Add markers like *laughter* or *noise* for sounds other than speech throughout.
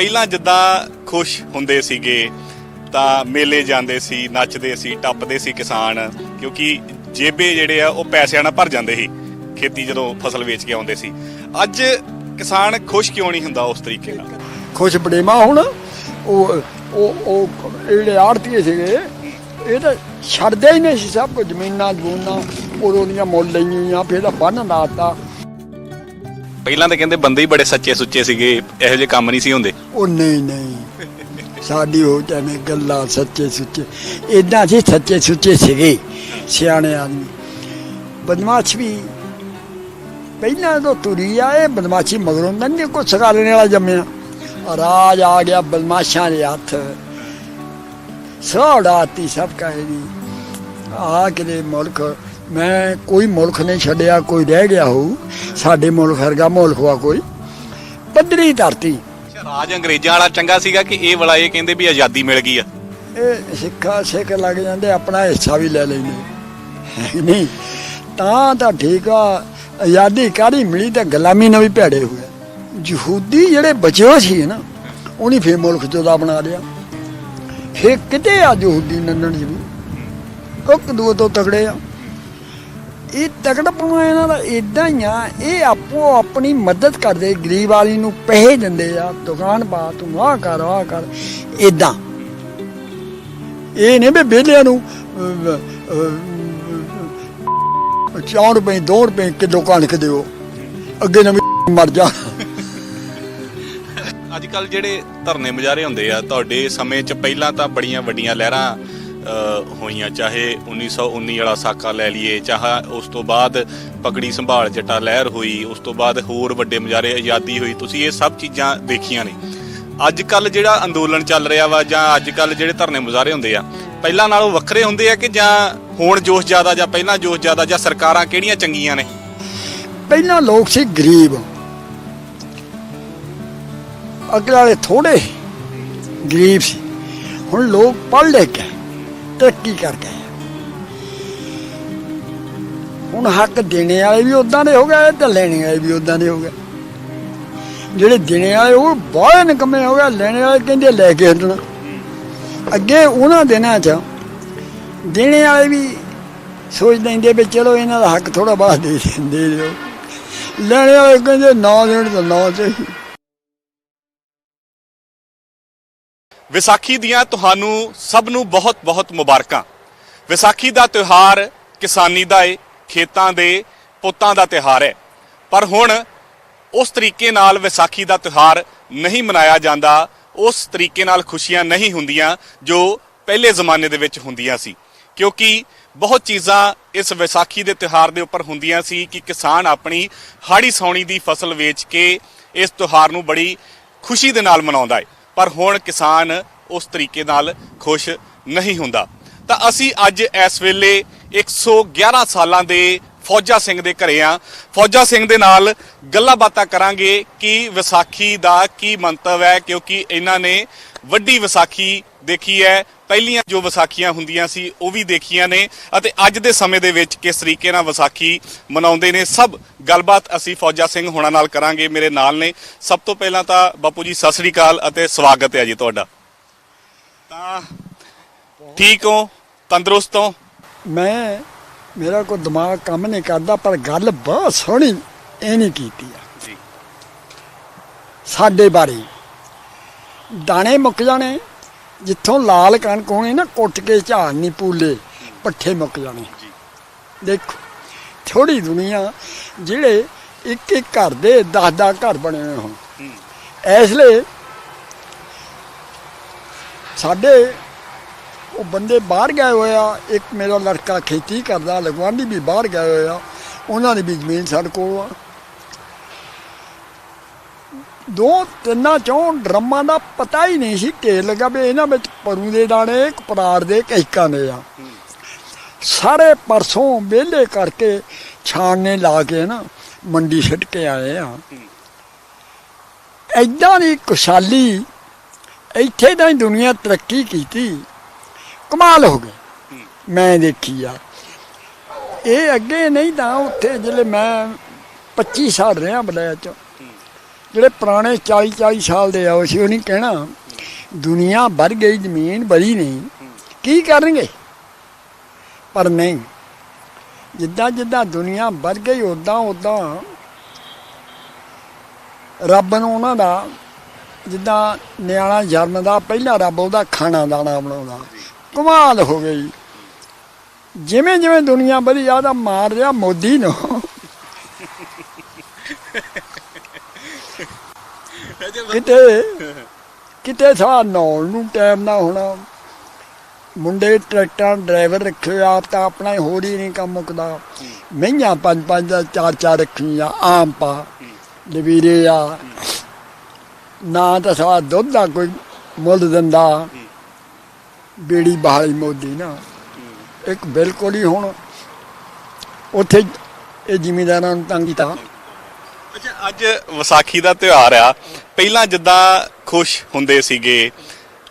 ਪਹਿਲਾਂ ਜਿੱਦਾਂ ਖੁਸ਼ ਹੁੰਦੇ ਸੀਗੇ ਤਾਂ ਮੇਲੇ ਜਾਂਦੇ ਸੀ ਨੱਚਦੇ ਸੀ ਟੱਪਦੇ ਸੀ ਕਿਸਾਨ ਕਿਉਂਕਿ ਜੇਬੇ ਜਿਹੜੇ ਆ ਉਹ ਪੈਸਿਆਂ ਨਾਲ ਭਰ ਜਾਂਦੇ ਸੀ ਖੇਤੀ ਜਦੋਂ ਫਸਲ ਵੇਚ ਕੇ ਆਉਂਦੇ ਸੀ। ਅੱਜ ਕਿਸਾਨ ਖੁਸ਼ ਕਿਉਂ ਨਹੀਂ ਹੁੰਦਾ ਉਸ ਤਰੀਕੇ ਨਾਲ? ਖੁਸ਼ ਬੜੇਮਾ ਹੁਣ ਉਹ ਉਹ ਉਹ ਜਿਹੜੇ ਆੜਤੀਏ ਸੀਗੇ ਇਹ ਤਾਂ ਛੱਡਦੇ ਹੀ ਨਹੀਂ ਸੀ ਸਭ ਕੁਝ ਜ਼ਮੀਨਾਂ ਜਮੂਨਾਂ ਉਦੋਂ ਦੀਆਂ ਮੁੱਲ ਲਈਆਂ ਫਿਰ ਤਾਂ ਬੰਨ ਲਾਤਾ ਪਹਿਲਾਂ ਤਾਂ ਕਹਿੰਦੇ ਬੰਦੇ ਹੀ ਬੜੇ ਸੱਚੇ ਸੁੱਚੇ ਸੀਗੇ ਇਹੋ ਜਿਹੇ ਕੰਮ ਨਹੀਂ ਸੀ ਹੁੰਦੇ। ਉਹ ਨਹੀਂ ਨਹੀਂ। ਸਾਡੀ ਹੋ ਜਾਣੇ ਗੱਲਾਂ ਸੱਚੇ ਸੁੱਚੇ ਇਦਾਂ ਸੀ ਸੱਚੇ ਸੁੱਚੇ ਸੀਗੇ ਸਿਆਣੇ ਆਦਮੀ। ਬਦਮਾਸ਼ ਵੀ ਪਹਿਲਾਂ ਤੋਂ ਤੁਰੀ ਆਏ ਬਦਮਾਸ਼ੀ ਮਗਰੋਂ ਨੰਨੇ ਕੋ ਸਗਾਲਣੇ ਵਾਲਾ ਜੰਮਿਆ। ਰਾਜ ਆ ਗਿਆ ਬਦਮਾਸ਼ਾਂ ਦੇ ਹੱਥ। ਸੌੜਾਤੀ ਸਭ ਕਹੇ ਦੀ ਆ ਕਿਤੇ ਮੁਲਕ, ਮੈਂ ਕੋਈ ਮੁਲਕ ਨਹੀਂ ਛੱਡਿਆ, ਕੋਈ ਰਹਿ ਗਿਆ ਹੋਊ। ਸਾਡੇ ਮੁਲਕ ਵਰਗਾ ਮੁਲਕ ਵਾ ਕੋਈ। ਪੱਧਰੀ ਧਰਤੀ। ਰਾਜ ਅੰਗਰੇਜ਼ਾਂ ਵਾਲਾ ਚੰਗਾ ਸੀਗਾ ਕਿ ਇਹ ਵਾਲਾ ਇਹ ਕਹਿੰਦੇ ਵੀ ਆਜ਼ਾਦੀ ਮਿਲ ਗਈ ਆ। ਇਹ ਸਿੱਖਾ ਸਿੱਖ ਲੱਗ ਜਾਂਦੇ, ਆਪਣਾ ਹਿੱਸਾ ਵੀ ਲੈ ਲੈਂਦੇ। ਨਹੀਂ? ਤਾਂ ਤਾਂ ਠੀਕ ਆ, ਆਜ਼ਾਦੀ ਕਾਹਦੀ ਮਿਲੀ ਤੇ ਗੁਲਾਮੀ ਨਾਲ ਵੀ ਭੈੜੇ ਹੋਏ ਯਹੂਦੀ ਜਿਹੜੇ ਬਚੇ ਸੀ ਨਾ, ਉਹਨੇ ਫੇਰ ਮੁਲਕ ਜੁਦਾ ਬਣਾ ਲਿਆ। ਫੇਰ ਕਿਤੇ ਆ ਯਹੂਦੀ ਨੰਨਣ ਜੀ ਵੀ ਇੱਕ ਦੂਏ ਤੋਂ ਤਗੜੇ ਆ। ਇਹ ਤਗੜਪਣਾ ਇਹਨਾਂ ਦਾ ਇਦਾਂ ਹੀ ਆ, ਇਹ ਉਹ ਆਪਣੀ ਮਦਦ ਕਰਦੇ ਗਰੀਬ ਵਾਲੀ ਨੂੰ ਪੈਸੇ ਦਿੰਦੇ ਆ ਦੁਕਾਨ ਪਾ ਤੂੰ ਆਹ ਕਰ ਆਹ ਕਰ ਇਦਾਂ ਇਹ ਨਹੀਂ ਵੀ ਵਿਹਲਿਆਂ ਨੂੰ ਅਹ, ਰੁਪਏ ਦੋ ਰੁਪਏ ਕਿਲੋ ਕਣਕ ਦਿਓ। ਅੱਗੇ ਨਵੀਂ *laughs* ਮਰ ਜਾ। ਅੱਜ ਕੱਲ ਜਿਹੜੇ ਧਰਨੇ ਮੁਜ਼ਾਰੇ ਹੁੰਦੇ ਆ ਤੁਹਾਡੇ ਸਮੇਂ 'ਚ ਪਹਿਲਾਂ ਤਾਂ ਬੜੀਆਂ ਵੱਡੀਆਂ ਲਹਿਰਾਂ ਹੋਈਆਂ। ਚਾਹੇ 1919 ਵਾਲਾ ਸਾਕਾ ਲੈ ਲਈਏ, ਚਾਹੇ ਉਸ ਤੋਂ ਬਾਅਦ ਪਗੜੀ ਸੰਭਾਲ ਜੱਟਾ ਲਹਿਰ ਹੋਈ, ਉਸ ਤੋਂ ਬਾਅਦ ਹੋਰ ਵੱਡੇ ਮੁਜ਼ਾਹਰੇ ਆਜ਼ਾਦੀ ਹੋਈ। ਤੁਸੀਂ ਇਹ ਸਭ ਚੀਜ਼ਾਂ ਦੇਖੀਆਂ ਨੇ। ਅੱਜ ਕੱਲ ਜਿਹੜਾ ਅੰਦੋਲਨ ਚੱਲ ਰਿਹਾ ਵਾ, ਜਾਂ ਅੱਜ ਕੱਲ ਜਿਹੜੇ ਧਰਨੇ ਮੁਜ਼ਾਹਰੇ ਹੁੰਦੇ ਆ, ਪਹਿਲਾਂ ਨਾਲੋਂ ਵੱਖਰੇ ਹੁੰਦੇ ਆ ਕਿ ਜਾਂ ਹੁਣ ਜੋਸ਼ ਜ਼ਿਆਦਾ, ਜਾਂ ਪਹਿਲਾਂ ਜੋਸ਼ ਜ਼ਿਆਦਾ, ਜਾਂ ਸਰਕਾਰਾਂ ਕਿਹੜੀਆਂ ਚੰਗੀਆਂ ਨੇ? ਪਹਿਲਾਂ ਲੋਕ ਸੀ ਗਰੀਬ। ਅਗਲੇ ਵਾਲੇ ਥੋੜੇ ਗਰੀਬ ਸੀ। ਹੁਣ ਲੋਕ ਪੜ੍ਹ ਲਿਖ ਕੇ ਤਰੱਕੀ ਕਰ ਗਏ ਹੁਣ ਹੱਕ ਦੇਣੇ ਵਾਲੇ ਵੀ ਉਦਾਂ ਦੇ ਹੋ ਗਏ ਤੇ ਲੈਣੇ ਵਾਲੇ ਵੀ ਉਦਾਂ ਦੇ ਹੋ ਗਏ। ਜਿਹੜੇ ਦੇਣੇ ਵਾਲੇ, ਉਹ ਬਾਹਲੇ ਨਿਕੰਮੇ ਹੋ ਗਏ, ਲੈਣੇ ਵਾਲੇ ਕਹਿੰਦੇ ਲੈ ਕੇ ਹਟਣਾ। ਅੱਗੇ ਉਹਨਾਂ ਦਿਨਾਂ 'ਚ ਦੇਣੇ ਵਾਲੇ ਵੀ ਸੋਚ ਲੈਂਦੇ ਵੀ ਚਲੋ ਇਹਨਾਂ ਦਾ ਹੱਕ ਥੋੜਾ ਬਾਅਦ ਦੇ ਦੇ ਲੈਣੇ ਵਾਲੇ ਕਹਿੰਦੇ ਨਾ ਦੇਣ ਤਾਂ ਨਾ ਤੇ ਵਿਸਾਖੀ ਦੀਆਂ ਤੁਹਾਨੂੰ ਸਭ ਨੂੰ ਬਹੁਤ-ਬਹੁਤ ਮੁਬਾਰਕਾਂ। ਵਿਸਾਖੀ ਦਾ ਤਿਉਹਾਰ ਕਿਸਾਨੀ ਦਾ ਏ, ਖੇਤਾਂ ਦੇ ਪੁੱਤਾਂ ਦਾ ਤਿਉਹਾਰ ਹੈ। ਪਰ ਹੁਣ ਉਸ ਤਰੀਕੇ ਨਾਲ ਵਿਸਾਖੀ ਦਾ ਤਿਉਹਾਰ ਨਹੀਂ ਮਨਾਇਆ ਜਾਂਦਾ, ਉਸ ਤਰੀਕੇ ਨਾਲ ਖੁਸ਼ੀਆਂ ਨਹੀਂ ਹੁੰਦੀਆਂ ਜੋ ਪਹਿਲੇ ਜ਼ਮਾਨੇ ਦੇ ਵਿੱਚ ਹੁੰਦੀਆਂ ਸੀ। ਕਿਉਂਕਿ ਬਹੁਤ ਚੀਜ਼ਾਂ ਇਸ ਵਿਸਾਖੀ ਦੇ ਤਿਉਹਾਰ ਦੇ ਉੱਪਰ ਹੁੰਦੀਆਂ ਸੀ ਕਿ ਕਿਸਾਨ ਆਪਣੀ ਹਾੜੀ ਸੌਣੀ ਦੀ ਫਸਲ ਵੇਚ ਕੇ ਇਸ ਤਿਉਹਾਰ ਨੂੰ ਬੜੀ ਖੁਸ਼ੀ ਦੇ ਨਾਲ ਮਨਾਉਂਦਾ ਹੈ ਪਰ ਹੁਣ ਕਿਸਾਨ ਉਸ ਤਰੀਕੇ ਨਾਲ ਖੁਸ਼ ਨਹੀਂ ਹੁੰਦਾ। ਤਾਂ ਅਸੀਂ ਅੱਜ ਇਸ ਵੇਲੇ 111 ਸਾਲਾਂ ਦੇ ਫੌਜਾ ਸਿੰਘ ਦੇ ਘਰੇ ਆ। ਫੌਜਾ ਸਿੰਘ ਦੇ ਨਾਲ ਗੱਲਾਂ ਬਾਤਾਂ ਕਰਾਂਗੇ ਕਿ ਵਿਸਾਖੀ ਦਾ ਕੀ ਮੰਤਵ ਹੈ, ਕਿਉਂਕਿ ਇਹਨਾਂ ਨੇ ਵੱਡੀ ਵਿਸਾਖੀ ਦੇਖੀ ਹੈ। ਪਹਿਲੀਆਂ ਜੋ ਵਿਸਾਖੀਆਂ ਹੁੰਦੀਆਂ ਸੀ ਉਹ ਵੀ ਦੇਖੀਆਂ ਨੇ। ਅਤੇ ਅੱਜ ਦੇ ਸਮੇਂ ਦੇ ਵਿੱਚ ਕਿਸ ਤਰੀਕੇ ਨਾਲ ਵਿਸਾਖੀ ਮਨਾਉਂਦੇ ਨੇ ਸਭ ਗੱਲਬਾਤ ਅਸੀਂ ਫੌਜਾ ਸਿੰਘ ਹੋਣਾ ਨਾਲ ਕਰਾਂਗੇ। ਮੇਰੇ ਨਾਲ ਨੇ। ਸਭ ਤੋਂ ਪਹਿਲਾਂ ਤਾਂ ਬਾਪੂ ਜੀ ਸਤਿ ਸ੍ਰੀ ਅਕਾਲ ਅਤੇ ਸਵਾਗਤ ਹੈ ਜੀ ਤੁਹਾਡਾ। ਤਾਂ ਠੀਕ ਹੋ? ਤੰਦਰੁਸਤ ਹੋ? ਮੈਂ ਮੇਰਾ ਕੋਈ ਦਿਮਾਗ ਕੰਮ ਨਹੀਂ ਕਰਦਾ ਪਰ ਗੱਲ ਬਹੁਤ ਸੋਹਣੀ ਇਹਨੇ ਕੀਤੀ ਆ। ਜੀ। ਸਾਡੇ ਬਾਰੇ ਦਾਣੇ ਮੁੱਕ ਜਾਣੇ। ਜਿੱਥੋਂ ਲਾਲ ਕਣਕ ਹੋਣੀ ਨਾ ਕੁੱਟ ਕੇ ਝਾੜ ਨਹੀਂ ਪੂਲੇ ਪੱਠੇ ਮੁੱਕ ਜਾਣੇ। ਦੇਖੋ ਥੋੜੀ ਦੁਨੀਆ ਜਿਹੜੇ ਇੱਕ ਇੱਕ ਘਰ ਦੇ 10 10 ਘਰ ਬਣੇ ਹੋਏ ਹੁਣ। ਇਸ ਲਈ ਸਾਡੇ ਉਹ ਬੰਦੇ ਬਾਹਰ ਗਏ ਹੋਏ ਆ। ਇੱਕ ਮੇਰਾ ਲੜਕਾ ਖੇਤੀ ਕਰਦਾ ਲਗਵਾਂਡੀ ਵੀ ਬਾਹਰ ਗਏ ਹੋਏ ਆ। ਉਹਨਾਂ ਦੀ ਵੀ ਜ਼ਮੀਨ ਸਾਡੇ ਕੋਲ ਆ। ਦੋ ਤਿੰਨਾਂ ਚੋਂ ਡਰਮਾਂ ਦਾ ਪਤਾ ਹੀ ਨਹੀਂ ਸੀ ਕਿ ਲੱਗਾ ਵੀ ਇਹਨਾਂ ਵਿੱਚ ਪਰੂ ਦੇ ਦਾਣੇ ਇੱਕ ਦੇ ਕਹਿਕਾਂ ਦੇ ਆ। ਸਾਰੇ ਪਰਸੋਂ ਵਿਹਲੇ ਕਰਕੇ ਛਾਣਨੇ ਲਾ ਕੇ ਨਾ ਮੰਡੀ ਛੱਡ ਕੇ ਆਏ ਆ। ਐਦਾਂ ਦੀ ਖੁਸ਼ਹਾਲੀ ਇੱਥੇ ਤਾਂ ਹੀ ਦੁਨੀਆ ਤਰੱਕੀ ਕੀਤੀ। ਕਮਾਲ ਹੋ ਗਈ। ਮੈਂ ਦੇਖੀ ਆ। ਇਹ ਅੱਗੇ ਨਹੀਂ ਤਾਂ ਉੱਥੇ ਜਿਹੜੇ ਮੈਂ 25 ਸਾਲ ਰਿਹਾ ਬਲੈਚ। ਜਿਹੜੇ ਪੁਰਾਣੇ 40 40 ਸਾਲ ਦੇ ਆ ਉਹ ਸੀ ਉਹ ਨਹੀਂ ਕਹਿਣਾ। ਦੁਨੀਆ ਵੱਧ ਗਈ, ਜ਼ਮੀਨ ਬਰੀ ਨਹੀਂ। ਕੀ ਕਰਨਗੇ? ਪਰ ਨਹੀਂ। ਜਿੱਦਾਂ ਜਿੱਦਾਂ ਦੁਨੀਆ ਵੱਧ ਗਈ ਉਦਾਂ ਉਦਾਂ ਰੱਬ ਨੂੰ ਉਹਨਾਂ ਦਾ, ਜਿੱਦਾਂ ਨਿਆਣਾ ਜਨਮ ਦਾ, ਪਹਿਲਾ ਰੱਬ ਉਹਦਾ ਖਾਣਾ ਦਾਣਾ ਬਣਾਉਂਦਾ। ਕਮਾਲ ਹੋ ਗਈ। ਜਿਵੇਂ ਜਿਵੇਂ ਦੁਨੀਆ ਵਧੀ ਆਦਾ ਮਾਰ ਰਿਹਾ ਮੋਦੀ ਨੂੰ। ਕਿਤੇ ਕਿਤੇ ਸਾ ਨੌਣ ਨੂੰ ਟਾਈਮ ਨਾ ਹੋਣਾ। ਮੁੰਡੇ ਟਰੈਕਟਰਾਂ ਡਰਾਈਵਰ ਰੱਖੇ ਆਪ ਤਾਂ ਆਪਣਾ ਹੀ ਹੋਰ ਹੀ ਨਹੀਂ ਕੰਮ ਮੁੱਕਦਾ। ਮਹੀਆਂ ਪੰਜ ਪੰਜ ਦਾ ਚਾਰ ਚਾਰ ਰੱਖੀਆਂ ਆਮ ਪਾ। ਲਵੀਰੇ ਆ, ਨਾ ਤਾਂ ਸਾ ਦੁੱਧ ਦਾ ਕੋਈ ਮੁੱਲ ਦਿੰਦਾ। ਬੇੜੀ ਬਹਾਲੀ ਮੋਦੀ ਨਾ। ਇੱਕ ਬਿਲਕੁਲ ਹੀ ਹੁਣ, ਉੱਥੇ ਇਹ ਜ਼ਿਮੀਦਾਰਾਂ ਨੂੰ ਤੰਗ ਕੀਤਾ। ਅੱਛਾ ਅੱਜ ਵਿਸਾਖੀ ਦਾ ਤਿਉਹਾਰ ਆ। ਪਹਿਲਾਂ ਜਿੱਦਾਂ ਖੁਸ਼ ਹੁੰਦੇ ਸੀਗੇ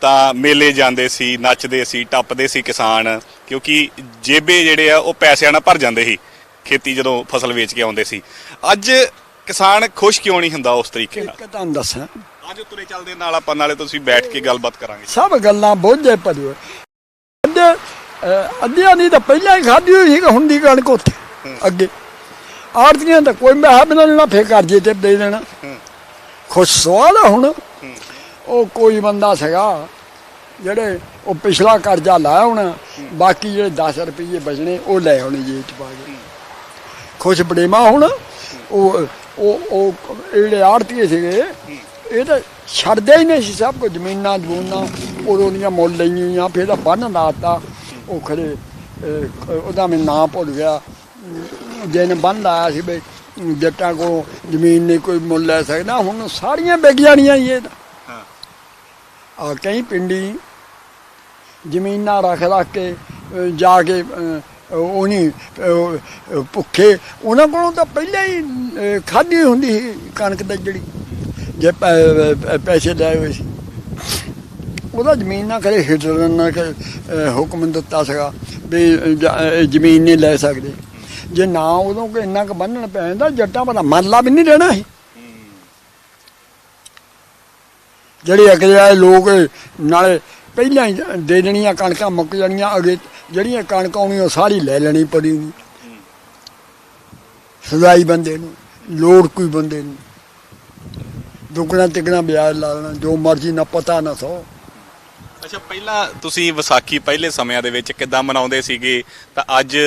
ਤਾਂ ਮੇਲੇ ਜਾਂਦੇ ਸੀ ਨੱਚਦੇ ਸੀ ਟੱਪਦੇ ਸੀ ਕਿਸਾਨ ਕਿਉਂਕਿ ਜੇਬੇ ਜਿਹੜੇ ਆ ਉਹ ਪੈਸਿਆਂ ਨਾਲ ਭਰ ਜਾਂਦੇ ਸੀ। ਖੇਤੀ ਜਦੋਂ ਫਸਲ ਵੇਚ ਕੇ ਆਉਂਦੇ ਸੀ। ਅੱਜ ਕਿਸਾਨ ਖੁਸ਼ ਕਿਉਂ ਨਹੀਂ ਹੁੰਦਾ ਉਸ ਤਰੀਕੇ ਨਾਲ? ਇੱਕ ਤੁਹਾਨੂੰ ਦੱਸਾਂ। ਅੱਜ ਤੁਰੇ ਚੱਲਦੇ ਨਾਲ ਆਪਾਂ ਨਾਲੇ ਤੁਸੀਂ ਬੈਠ ਕੇ ਗੱਲਬਾਤ ਕਰਾਂਗੇ। ਸਭ ਗੱਲਾਂ ਬੋਝੇ ਭਰੇ ਅੱਧੇ ਅੱਧਿਆਂ ਦੀ ਤਾਂ ਪਹਿਲਾਂ ਹੀ ਖਾਧੀ ਹੋਈ ਸੀ ਹੁੰਦੀ ਕਣਕ ਉੱਥੇ ਅੱਗੇ। ਆੜਤੀਆਂ ਤਾਂ ਕੋਈ ਮੈਂ ਬਿਨਾਂ ਨਾ ਫੇਰ ਕਰਜੇ ਤੇ ਦੇ ਦੇਣਾ। ਖੁਸ਼ ਸਵਾਲ ਆ ਹੁਣ। ਉਹ ਕੋਈ ਬੰਦਾ ਸੀਗਾ ਜਿਹੜੇ ਉਹ ਪਿਛਲਾ ਕਰਜ਼ਾ ਲਾਇਆ ਹੋਣਾ ਬਾਕੀ ਜਿਹੜੇ 10 ਰੁਪਏ ਬਚਣੇ ਉਹ ਲੈ ਆਉਣੇ ਜੇਬ ਚ ਪਾ ਕੇ। ਖੁਸ਼ ਬੜੇਮਾ ਹੁਣ। ਉਹ ਉਹ ਉਹ ਜਿਹੜੇ ਆੜਤੀਏ ਸੀਗੇ ਇਹ ਤਾਂ ਛੱਡਦੇ ਹੀ ਨਹੀਂ ਸੀ ਸਭ ਕੁਝ। ਜ਼ਮੀਨਾਂ ਜਮੂਨਾਂ ਉਦੋਂ ਦੀਆਂ ਮੁੱਲ ਲਈਆਂ ਫਿਰ ਬੰਨ ਲਾਤਾ ਉਹ ਖਰੇ ਉਹਦਾ ਮੈਂ ਨਾਂ ਭੁੱਲ ਗਿਆ। ਜਿਹਨੇ ਬੰਨ ਲਾਇਆ ਸੀ ਬਈ ਜੱਟਾਂ ਕੋ ਜ਼ਮੀਨ ਨਹੀਂ ਕੋਈ ਮੁੱਲ ਲੈ ਸਕਦਾ ਹੁਣ ਸਾਰੀਆਂ ਵਿਕ ਜਾਣੀਆਂ ਇਹ ਹਾਂ। ਆ ਕਈ ਪਿੰਡੀ ਜ਼ਮੀਨਾਂ ਰੱਖ ਰੱਖ ਕੇ ਜਾ ਕੇ ਅਹ, ਉਹ ਨਹੀਂ ਅਹ, ਅਹ, ਭੁੱਖੇ ਉਹਨਾਂ ਕੋਲੋਂ ਤਾਂ ਪਹਿਲਾਂ ਹੀ ਖਾਧੀ ਹੁੰਦੀ ਸੀ ਕਣਕ ਦਾ ਜਿਹੜੀ ਜੇ ਪੈਸੇ ਲਏ ਹੋਏ ਸੀ। ਉਹਦਾ ਜ਼ਮੀਨ ਨਾ ਕਰੇ ਹਿਟਲਰ ਨਾ ਹੁਕਮ ਦਿੱਤਾ ਸੀਗਾ ਵੀ ਜ਼ਮੀਨ ਨਹੀਂ ਲੈ ਸਕਦੇ। ਜੇ ਨਾ ਉਦੋਂ ਕੋਈ ਇੰਨਾ ਕੁ ਬੰਨਣ ਪੈ ਜਾਂਦਾ, ਜੱਟਾਂ ਪਤਾ ਮਰਲਾ ਵੀ ਨਹੀਂ ਰਹਿਣਾ ਸੀ। ਜਿਹੜੇ ਅਗਲੇ ਵਾਲੇ ਲੋਕ ਨਾਲੇ ਪਹਿਲਾਂ ਹੀ ਦੇ ਦੇਣੀਆਂ ਕਣਕਾਂ, ਮੁੱਕ ਜਾਣੀਆਂ, ਅਗੇ ਜਿਹੜੀਆਂ ਕਣਕ ਆਉਣੀ ਉਹ ਸਾਰੀ ਲੈ ਲੈਣੀ ਪੜੀ ਨੂੰ ਸਦਾਈ ਬੰਦੇ ਨੂੰ, ਲੋੜ ਕੋਈ ਬੰਦੇ ਨੂੰ। ਦੁੱਗਣਾ ਤਿੱਗਣਾ ਵਿਆਜ ਲਾ ਲੈਣਾ ਜੋ ਮਰਜ਼ੀ ਨਾ ਪਤਾ ਨਾ ਸੋ। ਅੱਛਾ, ਪਹਿਲਾਂ ਤੁਸੀਂ ਵਿਸਾਖੀ ਪਹਿਲੇ ਸਮਿਆਂ ਦੇ ਵਿੱਚ ਕਿੱਦਾਂ ਮਨਾਉਂਦੇ ਸੀਗੇ? ਤਾਂ ਅੱਜ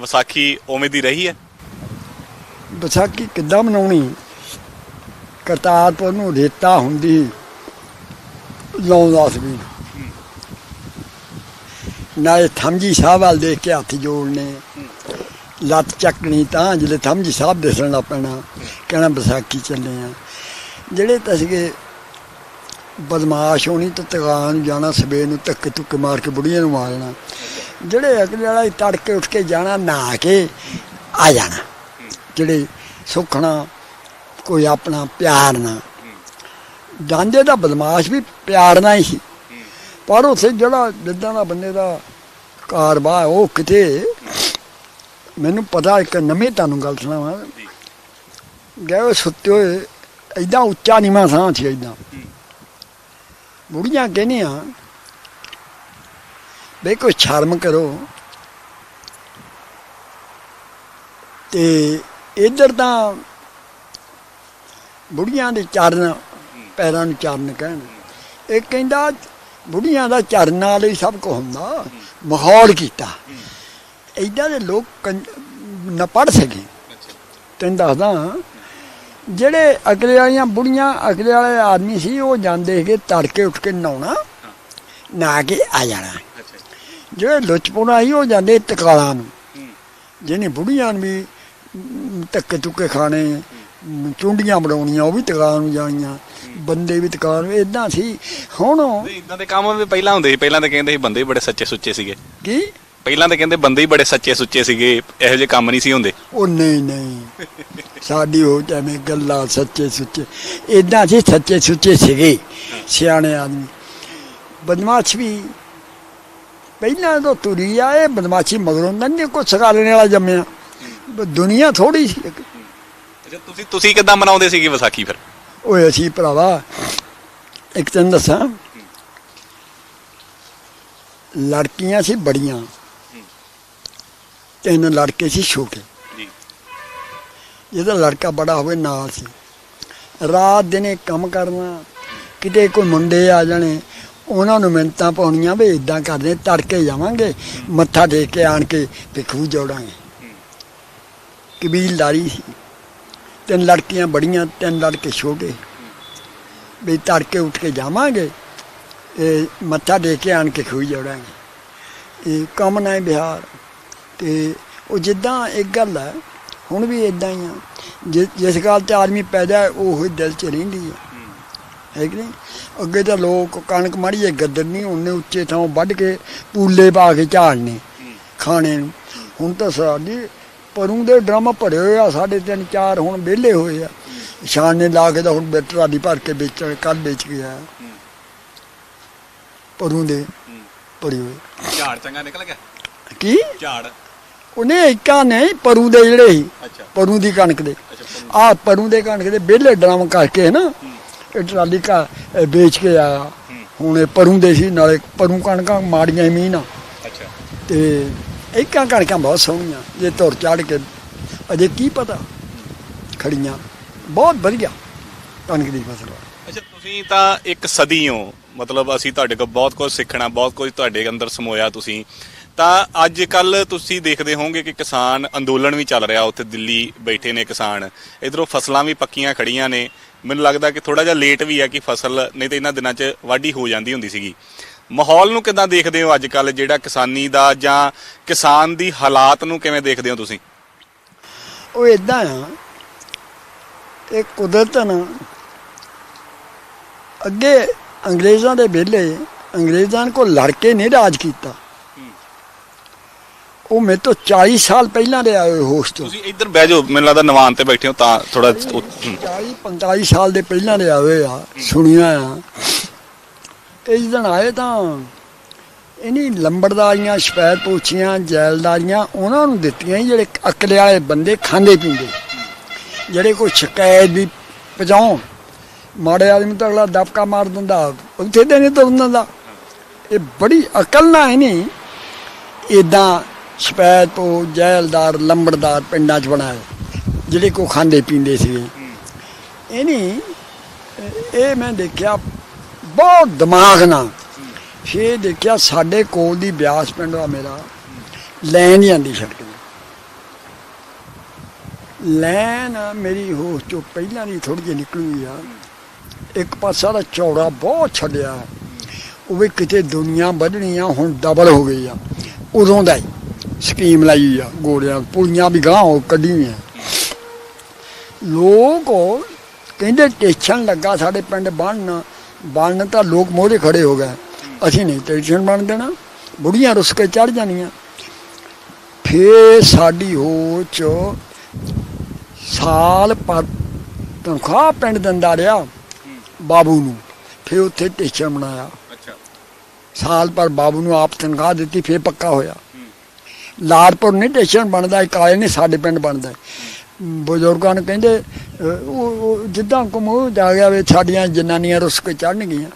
ਵਿਸਾਖੀ ਉਵੇਂ ਦੀ ਰਹੀ ਹੈ? ਵਿਸਾਖੀ ਕਿੱਦਾਂ ਮਨਾਉਣੀ? ਕਰਤਾਰਪੁਰ ਨੂੰ ਰੇਤਾ ਹੁੰਦੀ ਲਾਉਂਦਾ ਸੀ। ਵੀ ਨਾਲੇ ਥੰਮਜੀ ਸਾਹਿਬ ਵੱਲ ਦੇਖ ਕੇ ਹੱਥ ਜੋੜਨੇ। ਲੱਤ ਚੱਕਣੀ ਤਾਂ ਜਿਹੜੇ ਥੰਮਜੀ ਸਾਹਿਬ ਦਿਸਣ ਲੱਗ ਪੈਣਾ, ਕਹਿਣਾ ਵਿਸਾਖੀ ਚੱਲੇ ਆ। ਜਿਹੜੇ ਤਸਗੇ ਬਦਮਾਸ਼ ਹੋਣੀ ਤੇ ਤਗਾਨ ਜਾਣਾ, ਸਵੇਰ ਨੂੰ ਧੱਕੇ ਧੁੱਕੇ ਮਾਰ ਕੇ ਬੁੜੀਆਂ ਨੂੰ ਮਾਰਨਾ। ਜਿਹੜੇ ਅਗਲੇ ਵਾਲਾ ਤੜਕੇ ਉੱਠ ਕੇ ਜਾਣਾ, ਨਹਾ ਕੇ ਆ ਜਾਣਾ। ਜਿਹੜੇ ਸੁਖਣਾ, ਕੋਈ ਆਪਣਾ ਪਿਆਰ ਨਾ। ਜਾਂਦੇ ਦਾ ਬਦਮਾਸ਼ ਵੀ ਪਿਆਰ ਨਾਲ ਹੀ ਸੀ। ਪਰ ਉਥੇ ਜਿਹੜਾ ਜਿੱਦਾਂ ਦਾ ਬੰਦੇ ਦਾ ਕਾਰਵਾ ਉਹ ਕਿਤੇ ਮੈਨੂੰ ਪਤਾ, ਇੱਕ ਨਵੀਂ ਤੁਹਾਨੂੰ ਗੱਲ ਸੁਣਾਵਾਂ। ਗਏ ਸੁੱਤੇ ਹੋਏ ਐਦਾਂ ਉੱਚਾ ਨੀਵਾਂ ਸਾਹ ਸੀ ਐਦਾਂ ਬੁੜੀਆਂ ਕਹਿੰਦੀਆਂ ਬਈ ਕੋਈ ਸ਼ਰਮ ਕਰੋ। ਤੇ ਇੱਧਰ ਤਾਂ ਬੁੜੀਆਂ ਦੇ ਚਰਨ ਪੈਰਾਂ ਨੂੰ ਚਰਨ ਕਹਿਣ। ਇਹ ਕਹਿੰਦਾ ਬੁੜੀਆਂ ਦਾ ਚਰਨ ਨਾਲ ਹੀ ਸਭ ਕੁਝ ਹੁੰਦਾ। ਮਾਹੌਲ ਕੀਤਾ। ਏਦਾਂ ਦੇ ਲੋਕ ਨਾ ਪੜ ਸਕੇ। ਤੈਨੂੰ ਦੱਸਦਾ ਜਿਹੜੇ ਅਗਲੇ ਵਾਲੀਆਂ ਬੁੜੀਆਂ, ਅਗਲੇ ਵਾਲੇ ਆਦਮੀ ਸੀ, ਉਹ ਜਾਂਦੇ ਸੀਗੇ, ਤੜਕੇ ਉੱਠ ਕੇ ਨਹਾਉਣਾ, ਨਹਾ ਕੇ ਆ ਜਾਣਾ। ਜਿਹੜੇ ਲੁਚਪੁਣਾ ਸੀ ਉਹ ਜਾਂਦੇ ਟਕਾਲਾਂ ਨੂੰ। ਜਿਹਨੇ ਬੁੜੀਆਂ ਵੀ ਧੱਕੇ ਧੁੱਕੇ ਖਾਣੇ ਚੁੰਡੀਆਂ ਬਣਾਉਣੀਆਂ ਉਹ ਵੀ ਟਕਾਂ ਨੂੰ ਜਾਣੀਆਂ। ਬੰਦੇ ਵੀ ਟਕਾਂ ਨੂੰ ਇਦਾਂ ਸੀ। ਹੁਣ ਇਦਾਂ ਦੇ ਕੰਮ ਵੀ ਪਹਿਲਾਂ ਹੁੰਦੇ ਸੀ। ਪਹਿਲਾਂ ਤਾਂ ਕਹਿੰਦੇ ਸੀ ਬੰਦੇ ਵੀ ਬੜੇ ਸੱਚੇ ਸੁੱਚੇ ਸੀਗੇ। ਕੀ? ਪਹਿਲਾਂ ਤਾਂ ਕਹਿੰਦੇ ਬੰਦੇ ਹੀ ਬੜੇ ਸੱਚੇ ਸੁੱਚੇ ਸੀਗੇ। ਇਹੋ ਜਿਹੇ ਕੰਮ ਨਹੀਂ ਸੀ ਹੁੰਦੇ। ਉਹ ਨਹੀਂ ਨਹੀਂ। ਸਾਡੀ ਹੋ ਜਾਵੇਂ ਗੱਲਾਂ ਸੱਚੇ ਸੁੱਚੇ। ਇਦਾਂ ਸੀ ਸੱਚੇ ਸੁੱਚੇ ਸੀਗੇ। ਸਿਆਣੇ ਆਦਮੀ। ਬਦਮਾਸ਼ ਵੀ ਪਹਿਲਾਂ ਤੋਂ ਤੁਰੀ ਆ ਇਹ ਬਦਮਾਸ਼ੀ ਮਗਰੋਂ ਨੰਨੇ ਕੋ ਸਗਾਲਣੇ ਵਾਲਾ ਜੰਮਿਆ। ਦੁਨੀਆ ਥੋੜੀ ਸੀ ਇੱਕ। ਅੱਛਾ ਤੁਸੀਂ ਤੁਸੀਂ ਕਿੱਦਾਂ ਮਨਾਉਂਦੇ ਸੀਗੇ ਵਿਸਾਖੀ ਫਿਰ? ਓਏ ਅਸੀਂ ਭਰਾਵਾ ਇੱਕ ਤੈਨੂੰ ਦੱਸਾਂ ਲੜਕੀਆਂ ਸੀ ਬੜੀਆਂ। ਤਿੰਨ ਲੜਕੇ ਸੀ ਛੋਟੇ। ਜੀ। ਜਿਹਦਾ ਲੜਕਾ ਬੜਾ ਹੋਵੇ ਨਾਲ ਸੀ। ਰਾਤ ਦਿਨੇ ਕੰਮ ਕਰਨਾ ਕਿਤੇ ਕੋਈ ਮੁੰਡੇ ਆ ਜਾਣੇ ਉਹਨਾਂ ਨੂੰ ਮਿੰਤਾਂ ਪਾਉਣੀਆਂ ਵੀ ਇਦਾਂ ਕਰਦੇ, ਤੜਕੇ ਜਾਵਾਂਗੇ, ਮੱਥਾ ਟੇਕ ਕੇ ਆਣ ਕੇ ਤੇ ਖੂਹ ਜੋੜਾਂਗੇ। ਕਬੀਲਦਾਰੀ ਸੀ। ਤਿੰਨ ਲੜਕੀਆਂ ਬੜੀਆਂ, ਤਿੰਨ ਲੜਕੇ ਛੋਟੇ। ਵੀ ਤੜਕੇ ਉੱਠ ਕੇ ਜਾਵਾਂਗੇ ਇਹ ਮੱਥਾ ਟੇਕ ਕੇ ਆਣ ਕੇ ਖੂਹ ਜੋੜਾਂਗੇ। ਇਹ ਕੰਮ ਨਾ ਬਿਹਾਰ। ਤੇ ਉਹ ਜਿੱਦਾਂ ਇੱਕ ਗੱਲ ਹੈ, ਹੁਣ ਵੀ ਇਦਾਂ ਹੀ ਆ। ਜਿ- ਜਿਸ ਗੱਲ ਤੇ ਆਦਮੀ ਪੈਦਾ ਉਹ ਹੀ ਦਿਲ ਚ ਰਹਿੰਦੀ ਹੈ ਹੈ ਕਿ ਨਹੀਂ? ਅੱਗੇ ਤਾਂ ਲੋਕ ਕਣਕ ਮਾੜੀਏ ਗੱਦਰ ਨਹੀਂ ਉਹਨੇ ਉੱਚੇ ਥਾਂ ਵੱਢ ਕੇ ਪੂਲੇ ਪਾ ਕੇ ਝਾੜਨੇ ਖਾਣੇ ਨੂੰ। ਹੁਣ ਤਾਂ ਸਾਡੀ ਪਰੂ ਦੇ ਡਰਮ ਭਰੇ ਹੋਏ ਆ ਸਾਡੇ ਤਿੰਨ ਚਾਰ ਹੁਣ ਵਿਹਲੇ ਹੋਏ ਆ। ਸ਼ਾਨ ਨੇ ਲਾ ਕੇ ਤਾਂ ਹੁਣ ਟਰਾਲੀ ਭਰ ਕੇ ਵੇਚਣ ਕੱਲ ਵੇਚ ਗਿਆ ਪਰੂ ਦੇ ਭਰੇ ਹੋਏ। ਝਾੜ ਚੰਗਾ ਨਿਕਲ ਗਿਆ? ਕੀ? ਝਾੜ। ਉਹਨੇ ਇੱਕਾ ਨਹੀਂ ਪਰੂ ਦੇ ਜਿਹੜੇ ਸੀ ਅੱਛਾ। ਪਰੂ ਦੀ ਕਣਕ ਦੇ। ਆ ਪਰੂ ਦੇ। ਕਣਕ ਦੇ ਵਿਹਲੇ ਡਰਮ ਕਰਕੇ ਨਾ ਟਰਾਲੀ ਕਾ ਇਹ ਵੇਚ ਕੇ ਆਇਆ। ਹੁਣ ਇਹ ਪਰੂ ਦੇ ਸੀ ਨਾਲੇ ਪਰੂ ਕਣਕਾਂ ਮਾੜੀਆਂ ਮੀਂਹ ਅੱਛਾ। ਤੇ ਇੱਕਾਂ ਕਣਕਾਂ ਬਹੁਤ ਸੋਹਣੀਆਂ ਜੇ ਤੁਰ ਚੜ ਕੇ। ਅਜੇ ਕੀ ਪਤਾ? ਖੜੀਆਂ। ਬਹੁਤ ਵਧੀਆ ਕਣਕ ਦੀ ਫਸਲ। ਅੱਛਾ ਤੁਸੀਂ ਤਾਂ ਇੱਕ ਸਦੀ ਹੋ। ਮਤਲਬ ਅਸੀਂ ਤੁਹਾਡੇ ਕੋਲ ਬਹੁਤ ਕੁਝ ਸਿੱਖਣਾ ਬਹੁਤ ਕੁਝ ਤੁਹਾਡੇ ਅੰਦਰ ਸਮੋਇਆ ਤੁਸੀਂ। ਤਾਂ ਅੱਜ ਕੱਲ ਤੁਸੀਂ ਦੇਖਦੇ ਹੋਵੋਗੇ ਕਿ ਕਿਸਾਨ ਅੰਦੋਲਨ ਵੀ ਚੱਲ ਰਿਹਾ। ਉੱਥੇ ਦਿੱਲੀ ਬੈਠੇ ਨੇ ਕਿਸਾਨ। ਇਧਰੋਂ ਫਸਲਾਂ ਵੀ ਪੱਕੀਆਂ ਖੜੀਆਂ ਨੇ। ਮੈਨੂੰ ਲੱਗਦਾ ਕਿ ਥੋੜਾ ਜਿਹਾ ਲੇਟ ਵੀ ਹੈ ਕਿ ਫਸਲ, ਨਹੀਂ ਤੇ ਇਹਨਾਂ ਦਿਨਾਂ 'ਚ ਵਾਢੀ ਹੋ ਜਾਂਦੀ ਹੁੰਦੀ ਸੀਗੀ। ਮਾਹੌਲ ਨੂੰ ਕਿਦਾਂ ਦੇਖਦੇ ਹੋ ਅੱਜ ਕੱਲ ਜਿਹੜਾ ਕਿਸਾਨੀ ਦਾ ਜਾਂ ਕਿਸਾਨ ਦੀ ਹਾਲਾਤ ਨੂੰ ਕਿਵੇਂ ਦੇਖਦੇ ਹੋ ਤੁਸੀਂ? ਉਹ ਇਦਾਂ ਆ, ਇਹ ਕੁਦਰਤ ਨਾ, ਅੱਗੇ ਅੰਗਰੇਜ਼ਾਂ ਦੇ ਵੇਲੇ ਅੰਗਰੇਜ਼ਾਂ ਕੋਲ ਲੜ ਕੇ ਨਹੀਂ ਰਾਜ ਕੀਤਾ। ਉਹ ਮੇਰੇ ਤੋਂ 40 ਸਾਲ ਪਹਿਲਾਂ ਦੇ ਆਏ ਹੋਸ਼ ਤੋਂ। ਤੁਸੀਂ ਇੱਧਰ ਬਹਿ ਜਾਓ ਮੈਨੂੰ ਲੱਗਦਾ ਨਵਾਨ ਤੇ ਬੈਠੇ ਹੋ ਤਾਂ ਥੋੜਾ 40 45 ਸਾਲ ਦੇ ਪਹਿਲਾਂ ਦੇ ਆਏ ਆ ਸੁਣਿਆ ਆ। ਇਹ ਜਦੋਂ ਆਏ ਤਾਂ ਇਨੀ ਲੰਬੜਦਾਰੀਆਂ ਸ਼ਪੈਦ ਪੂਛੀਆਂ ਜੈਲਦਾਰੀਆਂ ਉਹਨਾਂ ਨੂੰ ਦਿੱਤੀਆਂ ਜਿਹੜੇ ਅਕਲੇ ਵਾਲੇ ਬੰਦੇ ਖਾਂਦੇ ਪੀਂਦੇ। ਜਿਹੜੇ ਕੋਈ ਸ਼ਿਕਾਇਤ ਵੀ ਪਜਾਉਣ ਮਾੜੇ ਆਦਮੀ ਤਾਂ ਅਗਲਾ ਦਬਕਾ ਮਾਰ ਦਿੰਦਾ ਉੱਥੇ ਤੇ ਨਹੀਂ ਤੁਰਨ ਦਿੰਦਾ। ਇਹ ਬੜੀ ਅਕਲ ਨਾਲ ਹੈ ਨਹੀਂ ਇਦਾਂ ਸ਼ਪੈਦ ਪੋ ਜੈਲਦਾਰ, ਲੰਬੜਦਾਰ ਪਿੰਡਾਂ 'ਚ ਬਣਾਏ, ਜਿਹੜੇ ਕੋ ਖਾਂਦੇ ਪੀਂਦੇ ਸੀਗੇ। ਇਹ ਨਹੀਂ, ਇਹ ਮੈਂ ਦੇਖਿਆ ਬਹੁਤ ਦਿਮਾਗ ਨਾਲ। ਇਹ ਦੇਖਿਆ ਸਾਡੇ ਕੋਲ ਦੀ ਬਿਆਸ ਪਿੰਡ ਆ ਮੇਰਾ, ਲੈਣ ਜਾਂਦੀ ਸੜਕ ਦੀ ਲੈਣ ਮੇਰੀ ਹੋਸ਼ ਚੋਂ ਪਹਿਲਾਂ ਦੀ ਥੋੜੀ ਜਿਹੀ ਨਿਕਲੀ ਆ। ਇੱਕ ਪਾਸਾ ਦਾ ਚੌੜਾ ਬਹੁਤ ਛੱਡਿਆ। ਉਹ ਵੀ ਕਿਤੇ ਦੁਨੀਆ ਵਧਣੀ ਆ ਹੁਣ ਡਬਲ ਹੋ ਗਈ ਆ, ਉਦੋਂ ਦਾ ਹੀ। ਸਕੀਮ ਲਾਈ ਆ ਗੋੜਿਆਂ ਪੁਲੀਆਂ ਵੀ ਗਾਂ ਹੋ ਕੱਢੀਆਂ। ਲੋਕ ਕਹਿੰਦੇ ਟੇਸ਼ਨ ਲੱਗਾ ਸਾਡੇ ਪਿੰਡ ਬਣਨ। ਬਣਨ ਤਾਂ ਲੋਕ ਮੋਹਰੇ ਖੜੇ ਹੋ ਗਏ। ਅਸੀਂ ਨਹੀਂ ਟੇਸ਼ਨ ਬਣ ਦੇਣਾ। ਬੁੜੀਆਂ ਰੁੱਸ ਕੇ ਚੜ ਜਾਣੀਆਂ। ਫੇਰ ਸਾਡੀ ਹੋ ਚ ਸਾਲ ਪਰ ਤਨਖਾਹ ਪਿੰਡ ਦਿੰਦਾ ਰਿਹਾ ਬਾਬੂ ਨੂੰ। ਫੇਰ ਉੱਥੇ ਟੇਸ਼ਨ ਬਣਾਇਆ। ਅੱਛਾ। ਸਾਲ ਪਰ ਬਾਬੂ ਨੂੰ ਆਪ ਤਨਖਾਹ ਦਿੱਤੀ ਫੇਰ ਪੱਕਾ ਹੋਇਆ। ਲਾੜਪੁਰ ਨਹੀਂ ਟੇਸ਼ਨ ਬਣਦਾ ਇੱਕ ਆਏ ਨੇ ਸਾਡੇ ਪਿੰਡ ਬਣਦਾ। ਬਜ਼ੁਰਗਾਂ ਨੂੰ ਕਹਿੰਦੇ ਉਹ ਜਿੱਦਾਂ ਕਮੋ ਜਾ ਗਿਆ ਵੇ ਸਾਡੀਆਂ ਜਨਾਨੀਆਂ ਰੁੱਸ ਕੇ ਚੜਨ ਗਈਆਂ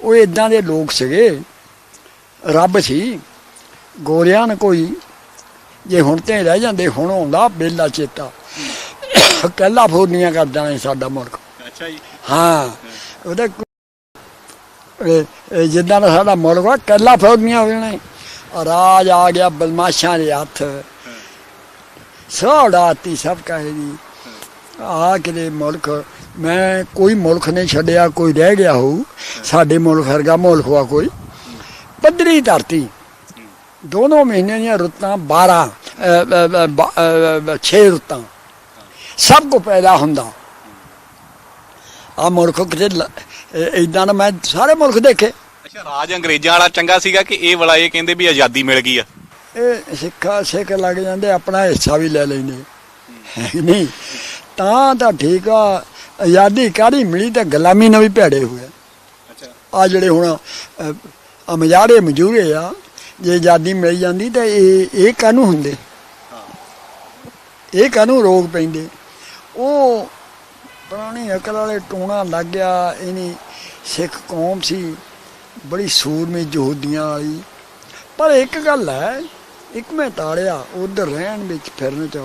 ਉਹ ਇਦਾਂ ਦੇ ਲੋਕ ਸੀਗੇ ਰੱਬ ਸੀ। ਗੋਰਿਆਂ ਨੇ ਕੋਈ ਜੇ ਹੁਣ ਤੇ ਰਹਿ ਜਾਂਦੇ ਹੁਣ ਆਉਂਦਾ ਬੇਲਾ ਚੇਤਾ। ਕੱਲਾ ਫੋਰਨੀਆਂ ਕਰ ਜਾਣਾ ਸਾਡਾ ਮੁਲਕ। ਅੱਛਾ ਜੀ। ਹਾਂ। ਉਹਦਾ ਇਹ- ਇਹ ਜਿੱਦਾਂ ਦਾ ਸਾਡਾ ਮੁਲਕ ਆ ਕੱਲਾ ਫੌਜੀਆਂ ਹੋ ਜਾਣਾ ਰਾਜ ਆ ਗਿਆ ਬਦਮਾਸ਼ਾਂ ਦੇ ਹੱਥ। ਸੋੜਾਤੀ ਸਭ ਕਹੇ ਜੀ, ਆ ਕਿਤੇ ਮੁਲਕ, ਮੈਂ ਕੋਈ ਮੁਲਕ ਨਹੀਂ ਛੱਡਿਆ, ਕੋਈ ਰਹਿ ਗਿਆ ਹੋਊ, ਸਾਡੇ ਮੁਲਕ ਵਰਗਾ ਮੁਲਕ ਵਾ ਕੋਈ। ਪੱਧਰੀ ਧਰਤੀ, ਦੋਨੋਂ ਮਹੀਨੇ ਦੀਆਂ ਰੁੱਤਾਂ 12 6 ਰੁੱਤਾਂ। ਸਭ ਕੋ ਪੈਦਾ ਹੁੰਦਾ। ਆ ਮੁਲਕ ਕਿਤੇ ਇਦਾਂ ਦਾ ਮੈਂ ਸਾਰੇ ਮੁਲਕ ਦੇਖੇ। ਅੱਛਾ ਰਾਜ ਅੰਗਰੇਜ਼ਾਂ ਵਾਲਾ ਚੰਗਾ ਸੀਗਾ ਕਿ ਇਹ ਵਾਲਾ ਇਹ ਕਹਿੰਦੇ ਵੀ ਆਜ਼ਾਦੀ ਮਿਲ ਗਈ ਆ। ਇਹ ਸਿੱਖਾ ਸਿੱਖ ਲੱਗ ਜਾਂਦੇ ਆਪਣਾ ਹਿੱਸਾ ਵੀ ਲੈ ਲੈਂਦੇ। ਹੈ ਕਿ ਨਹੀਂ? ਤਾਂ ਤਾਂ ਠੀਕ ਆ ਆਜ਼ਾਦੀ ਕਾਹਦੀ ਮਿਲੀ ਤੇ ਗੁਲਾਮੀ ਨਾਲ ਵੀ ਭੈੜੇ ਹੋਏ ਆ। ਜਿਹੜੇ ਹੁਣ ਆ ਮਜਾਰੇ ਮਜੂਰੇ ਆ ਜੇ ਆਜ਼ਾਦੀ ਮਿਲ ਜਾਂਦੀ ਤਾਂ ਇਹ ਇਹ ਕਾਹਨੂੰ ਹੁੰਦੇ? ਇਹ ਕਾਹਨੂੰ ਰੋਗ ਪੈਂਦੇ? ਉਹ ਪੁਰਾਣੀ ਅਕਲ ਵਾਲੇ ਟੂਣਾ ਲੱਗ ਗਿਆ ਇਹਨੀ ਸਿੱਖ ਕੌਮ ਸੀ। ਬੜੀ ਸੂਰਮੀ ਯਹੂਦੀਆਂ ਵਾਲੀ ਪਰ ਇੱਕ ਗੱਲ ਹੈ, ਇੱਕ ਮੈਂ ਤਾੜਿਆ ਉਧਰ ਰਹਿਣ ਵਿੱਚ ਫਿਰਨ ਚ।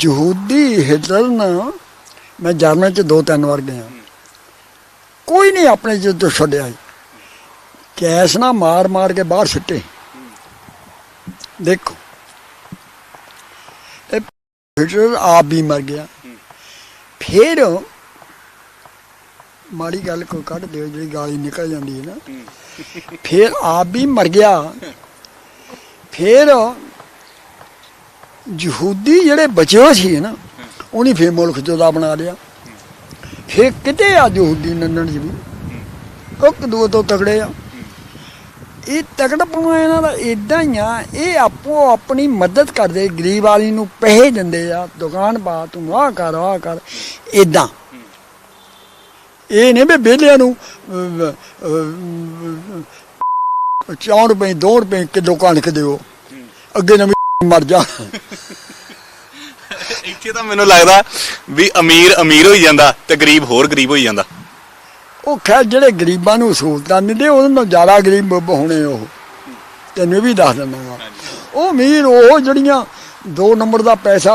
ਯਹੂਦੀ ਹਿਟਲਰ ਨਾ, ਮੈਂ ਜਰਮਨ ਚ ਦੋ ਤਿੰਨ ਵਾਰ ਗਿਆ। ਕੋਈ ਨਹੀਂ ਆਪਣੇ ਜਿੱਦ ਤੋਂ ਛੱਡਿਆ ਕੈਸ ਨਾ ਮਾਰ ਮਾਰ ਕੇ ਬਾਹਰ ਸੁੱਟੇ। ਦੇਖੋ। ਹਿਟਲਰ ਆਪ ਵੀ ਮਰ ਗਿਆ। ਫਿਰ ਮਾੜੀ ਗੱਲ ਕੋਈ ਕੱਢ ਦਿਓ, ਜਿਹੜੀ ਗਾਲੀ ਨਿਕਲ ਜਾਂਦੀ ਹੈ ਨਾ। ਫਿਰ ਆਪ ਵੀ ਮਰ ਗਿਆ। ਫਿਰ ਯਹੂਦੀ ਜਿਹੜੇ ਬਚੇ ਸੀ ਨਾ, ਉਹਨੇ ਫੇਰ ਮੁਲਕ ਜੁਦਾ ਬਣਾ ਲਿਆ। ਫੇਰ ਕਿਤੇ ਆ ਯਹੂਦੀ ਨੰਨਣ ਜੀ ਉਹ ਇੱਕ ਦੂਏ ਤੋਂ ਤਗੜੇ ਆ। ਇਹ ਤਗੜਪਣਾ ਇਹਨਾਂ ਦਾ ਇਦਾਂ ਹੀ ਆ, ਇਹ ਆਪੋ ਆਪਣੀ ਮਦਦ ਕਰਦੇ, ਗਰੀਬ ਆਦਮੀ ਨੂੰ ਪੈਸੇ ਦਿੰਦੇ ਆ, ਦੁਕਾਨ ਪਾ, ਤੂੰ ਆਹ ਕਰ ਆਹ ਕਰ ਇਦਾਂ ਇਹ ਨਹੀਂ ਵੀ ਬੇਲਿਆਂ ਨੂੰ ਚਾਰ ਰੁਪਏ ਦੋ ਰੁਪਏ ਕਿਲੋ ਕਣਕ ਦਿਓ। ਅੱਗੇ ਨਵੀਂ ਮਰ ਜਾ। *laughs* ਇੱਥੇ ਤਾਂ ਮੈਨੂੰ ਲੱਗਦਾ ਵੀ ਅਮੀਰ ਅਮੀਰ ਹੋਈ ਜਾਂਦਾ ਤੇ ਗਰੀਬ ਹੋਰ ਗਰੀਬ ਹੋਈ ਜਾਂਦਾ। ਉਹ ਖੈਰ ਜਿਹੜੇ ਗਰੀਬਾਂ ਨੂੰ ਸਹੂਲਤਾਂ ਦਿੰਦੇ ਉਹਨਾਂ ਨਾਲੋਂ ਜ਼ਿਆਦਾ ਗਰੀਬ ਹੋਣੇ ਉਹ। ਤੈਨੂੰ ਵੀ ਦੱਸ ਦਿੰਦਾ ਉਹ ਅਮੀਰ ਉਹ ਜਿਹੜੀਆਂ ਦੋ ਨੰਬਰ ਦਾ ਪੈਸਾ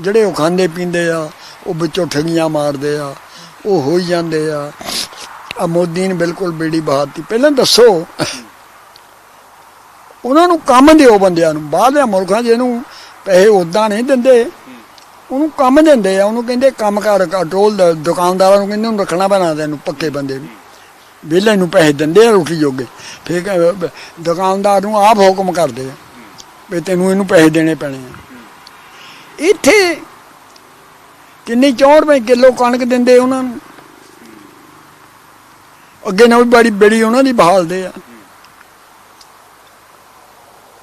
ਜਿਹੜੇ ਉਹ ਖਾਂਦੇ ਪੀਂਦੇ ਆ ਉਹ ਵਿੱਚੋਂ ਠਗੀਆਂ ਮਾਰਦੇ ਆ ਉਹ ਹੋ ਜਾਂਦੇ ਆ। ਆ ਬਿਲਕੁਲ ਬੇੜੀ ਬਹਾਤੀ ਪਹਿਲਾਂ ਦੱਸੋ, ਉਹਨਾਂ ਨੂੰ ਕੰਮ ਦਿਓ ਬੰਦਿਆਂ ਨੂੰ। ਬਾਹਰਲੇ ਮੁਲਕਾਂ 'ਚ ਪੈਸੇ ਉਦਾਂ ਨਹੀਂ ਦਿੰਦੇ। ਉਹਨੂੰ ਕੰਮ ਦਿੰਦੇ ਆ। ਉਹਨੂੰ ਕਹਿੰਦੇ ਕੰਮ ਕੰਟਰੋਲ ਦੁਕਾਨਦਾਰਾਂ ਨੂੰ ਕਹਿੰਦੇ ਉਹਨੂੰ ਰੱਖਣਾ ਪੈਣਾ ਤੈਨੂੰ, ਪੱਕੇ ਬੰਦੇ ਨੂੰ। ਵਿਹਲੇ ਨੂੰ ਪੈਸੇ ਦਿੰਦੇ ਆ ਰੋਟੀ ਜੋਗੇ। ਫਿਰ ਦੁਕਾਨਦਾਰ ਨੂੰ ਆਪ ਹੁਕਮ ਕਰਦੇ ਆ ਵੀ ਤੈਨੂੰ ਇਹਨੂੰ ਪੈਸੇ ਦੇਣੇ ਪੈਣੇ ਆ। ਇੱਥੇ ਕਿੰਨੀ 4 ਕਿਲੋ ਕਣਕ ਦਿੰਦੇ ਉਹਨਾਂ ਨੂੰ। ਅੱਗੇ ਨਾਲ ਵੀ ਬੜੀ ਬੜੀ ਉਹਨਾਂ ਦੀ ਬਹਾਲਦੇ ਆ।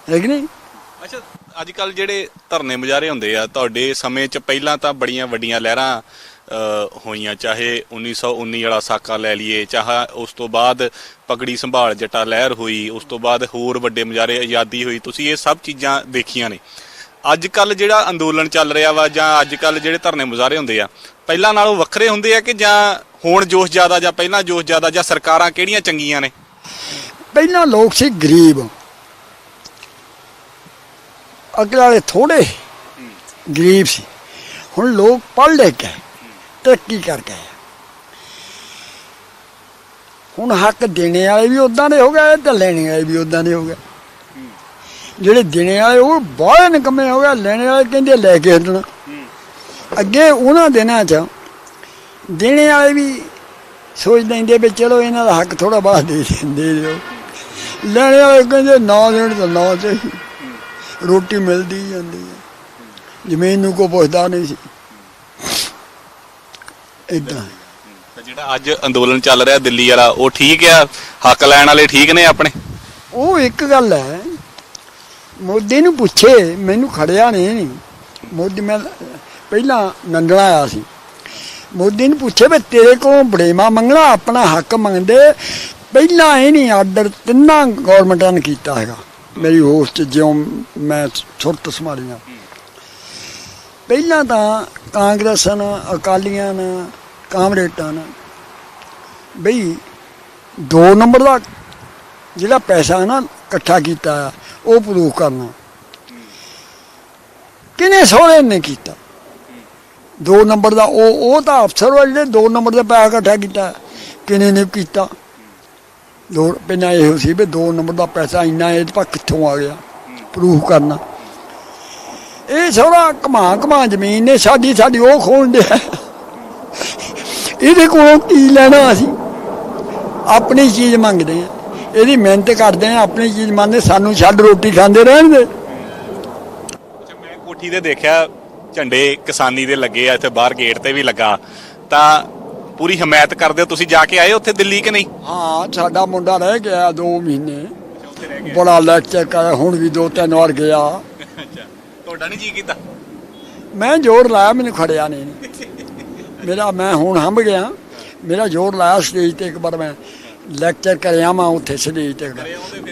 ਹੈ ਕਿ ਨਹੀਂ? ਅੱਛਾ ਅੱਜ ਕੱਲ ਜਿਹੜੇ ਧਰਨੇ ਮੁਜ਼ਾਹਰੇ ਹੁੰਦੇ ਆ ਤੁਹਾਡੇ ਸਮੇਂ 'ਚ ਪਹਿਲਾਂ ਤਾਂ ਬੜੀਆਂ ਵੱਡੀਆਂ ਲਹਿਰਾਂ ਅ, ਹੋਈਆਂ ਚਾਹੇ 1919 ਵਾਲਾ ਸਾਕਾ ਲੈ ਲਈਏ ਚਾਹੇ ਉਸ ਤੋਂ ਬਾਅਦ ਪਗੜੀ ਸੰਭਾਲ ਜਟਾ ਲਹਿਰ ਹੋਈ ਉਸ ਤੋਂ ਬਾਅਦ ਹੋਰ ਵੱਡੇ ਮੁਜ਼ਾਰੇ ਆਜ਼ਾਦੀ ਹੋਈ। ਤੁਸੀਂ ਇਹ ਸਭ ਚੀਜ਼ਾਂ ਦੇਖੀਆਂ ਨੇ। ਅੱਜ ਕੱਲ ਜਿਹੜਾ ਅੰਦੋਲਨ ਚੱਲ ਰਿਹਾ ਵਾ ਜਾਂ ਅੱਜ ਕੱਲ ਜਿਹੜੇ ਧਰਨੇ ਮੁਜ਼ਾਹਰੇ ਹੁੰਦੇ ਆ, ਪਹਿਲਾਂ ਨਾਲੋਂ ਵੱਖਰੇ ਹੁੰਦੇ ਆ ਕਿ ਜਾਂ ਹੁਣ ਜੋਸ਼ ਜ਼ਿਆਦਾ ਜਾਂ ਪਹਿਲਾਂ ਜੋਸ਼ ਜ਼ਿਆਦਾ ਜਾਂ ਸਰਕਾਰਾਂ ਕਿਹੜੀਆਂ ਚੰਗੀਆਂ ਨੇ? ਪਹਿਲਾਂ ਲੋਕ ਸੀ ਗਰੀਬ। ਅਗਲੇ ਵਾਲੇ ਥੋੜੇ ਗਰੀਬ ਸੀ। ਹੁਣ ਲੋਕ ਪੜ੍ਹ ਲੈ ਕੇ ਤਰੱਕੀ ਕਰ ਗਏ ਹੁਣ ਹੱਕ ਦੇਣੇ ਵਾਲੇ ਵੀ ਉਦਾਂ ਦੇ ਹੋ ਗਏ ਤੇ ਲੈਣੇ ਵਾਲੇ ਵੀ ਉਦਾਂ ਦੇ ਹੋ ਗਏ। ਜਿਹੜੇ ਦੇਣੇ ਵਾਲੇ ਉਹ ਬਾਹਲੇ ਨਿਕੰਮੇ ਹੋ ਗਏ ਲੈਣੇ ਵਾਲੇ ਕਹਿੰਦੇ ਲੈ ਕੇ ਹਟਣਾ ਅੱਗੇ ਉਹਨਾਂ ਦਿਨਾਂ 'ਚ ਦੇਣੇ ਵਾਲੇ ਵੀ ਸੋਚ ਲੈਂਦੇ ਵੀ ਚਲੋ ਇਹਨਾਂ ਦਾ ਹੱਕ ਥੋੜਾ ਬਾਹਰ ਦੇ ਦੇ ਦਿਓ। ਲੈਣੇ ਵਾਲੇ ਕਹਿੰਦੇ ਨਾ ਦੇਣ ਤਾਂ ਨਾ ਤੇ ਰੋਟੀ ਮਿਲਦੀ ਜਾਂਦੀ ਹੈ ਜ਼ਮੀਨ ਨੂੰ ਕੋ ਪੁੱਛਦਾ ਨਹੀਂ ਸੀ। ਇਦਾਂ ਜਿਹੜਾ ਅੱਜ ਅੰਦੋਲਨ ਚੱਲ ਰਿਹਾ ਦਿੱਲੀ ਵਾਲਾ ਉਹ ਠੀਕ ਆ? ਹੱਕ ਲੈਣ ਵਾਲੇ ਠੀਕ ਨੇ ਆਪਣੇ? ਉਹ ਇੱਕ ਗੱਲ ਹੈ ਮੋਦੀ ਨੂੰ ਪੁੱਛੇ, ਮੈਨੂੰ ਖੜਿਆ ਨਹੀਂ ਮੋਦੀ ਮੈਂ ਪਹਿਲਾਂ ਨੰਦਣਾ ਆਇਆ ਸੀ। ਮੋਦੀ ਨੂੰ ਪੁੱਛੇ ਵੀ ਤੇਰੇ ਕੋਲ ਬੜੇਮਾ ਮੰਗਣਾ, ਆਪਣਾ ਹੱਕ ਮੰਗਦੇ। ਪਹਿਲਾਂ ਇਹ ਨਹੀਂ ਆਰਡਰ ਤਿੰਨਾਂ ਗਵਰਨਮੈਂਟਾਂ ਨੇ ਕੀਤਾ ਹੈਗਾ। ਮੇਰੀ ਹੋਸ਼ 'ਚ ਜਿਉਂ ਮੈਂ ਸੁਰਤ ਸੰਭਾਲੀਆਂ। ਪਹਿਲਾਂ ਤਾਂ ਕਾਂਗਰਸ ਨੇ ਅਕਾਲੀਆਂ ਨੇ ਕਾਮਰੇਟਾਂ ਨੇ ਬਈ ਦੋ ਨੰਬਰ ਦਾ ਜਿਹੜਾ ਪੈਸਾ ਨਾ ਇਕੱਠਾ ਕੀਤਾ ਆ, ਉਹ ਪ੍ਰੂਫ ਕਰਨਾ ਕਿਨੇ ਸੋਹਣੇ ਨੇ ਕੀਤਾ। ਦੋ ਨੰਬਰ ਦਾ ਉਹ ਉਹ ਤਾਂ ਅਫਸਰ ਵਾ ਜਿਹੜੇ ਦੋ ਨੰਬਰ ਦਾ ਪੈਸਾ ਇਕੱਠਾ ਕੀਤਾ। ਕਿਨੇ ਨੇ ਕੀਤਾ। ਦੋ ਪਹਿਲਾਂ ਇਹੋ ਸੀ ਵੀ ਦੋ ਨੰਬਰ ਦਾ ਪੈਸਾ ਇੰਨਾ ਇਹ ਪਾ ਕਿੱਥੋਂ ਆ ਗਿਆ ਪ੍ਰੂਫ ਕਰਨਾ। ਇਹ ਸੋਹਰਾ ਕਮਾ ਕਮਾ ਜ਼ਮੀਨ ਨੇ ਸਾਡੀ ਸਾਡੀ ਉਹ ਖੋਣ ਦੇ ਇਹਦੇ ਕੋਲੋਂ ਕੀ ਲੈਣਾ ਅਸੀਂ? ਆਪਣੀ ਚੀਜ਼ ਮੰਗਦੇ ਆ। ਇਹਦੀ ਮਿਹਨਤ ਕਰਦੇ ਆ ਆਪਣੀ ਚੀਜ਼ ਮੰਗਦੇ ਸਾਨੂੰ ਛੱਡ ਰੋਟੀ ਖਾਂਦੇ ਰਹਿਣ ਦੇ। ਅੱਛਾ ਮੈਂ ਕੋਠੀ ਤੇ ਦੇਖਿਆ ਝੰਡੇ ਕਿਸਾਨੀ ਦੇ ਲੱਗੇ ਆ ਇੱਥੇ ਬਾਹਰ ਗੇਟ ਤੇ ਵੀ ਲੱਗਾ। ਤਾਂ ਪੂਰੀ ਹਮਾਇਤ ਕਰਦੇ ਹੋ ਤੁਸੀਂ ਜਾ ਕੇ ਆਏ ਉੱਥੇ ਦਿੱਲੀ ਕਿ ਨਹੀਂ? ਹਾਂ ਸਾਡਾ ਮੁੰਡਾ ਰਹਿ ਗਿਆ 2 ਮਹੀਨੇ। ਬੜਾ ਲੈਕਚਰ ਕਰ ਹੁਣ ਵੀ ਦੋ ਤਿੰਨ ਵਾਰ ਗਿਆ। ਅੱਛਾ ਤੁਹਾਡਾ ਨਹੀਂ ਜੀ ਕੀਤਾ? ਮੈਂ ਜ਼ੋਰ ਲਾਇਆ ਮੈਨੂੰ ਖੜਿਆ ਨਹੀਂ। ਮੇਰਾ ਮੈਂ ਹੁਣ ਹੰਭ ਗਿਆ। ਮੇਰਾ ਜ਼ੋਰ ਲਾਇਆ ਸਟੇਜ ਤੇ ਇੱਕ ਵਾਰ ਮੈਂ। ਲੈਕਚਰ ਕਰਿਆ ਮੈਂ ਉੱਥੇ ਸਟੇਜ ਤੇ।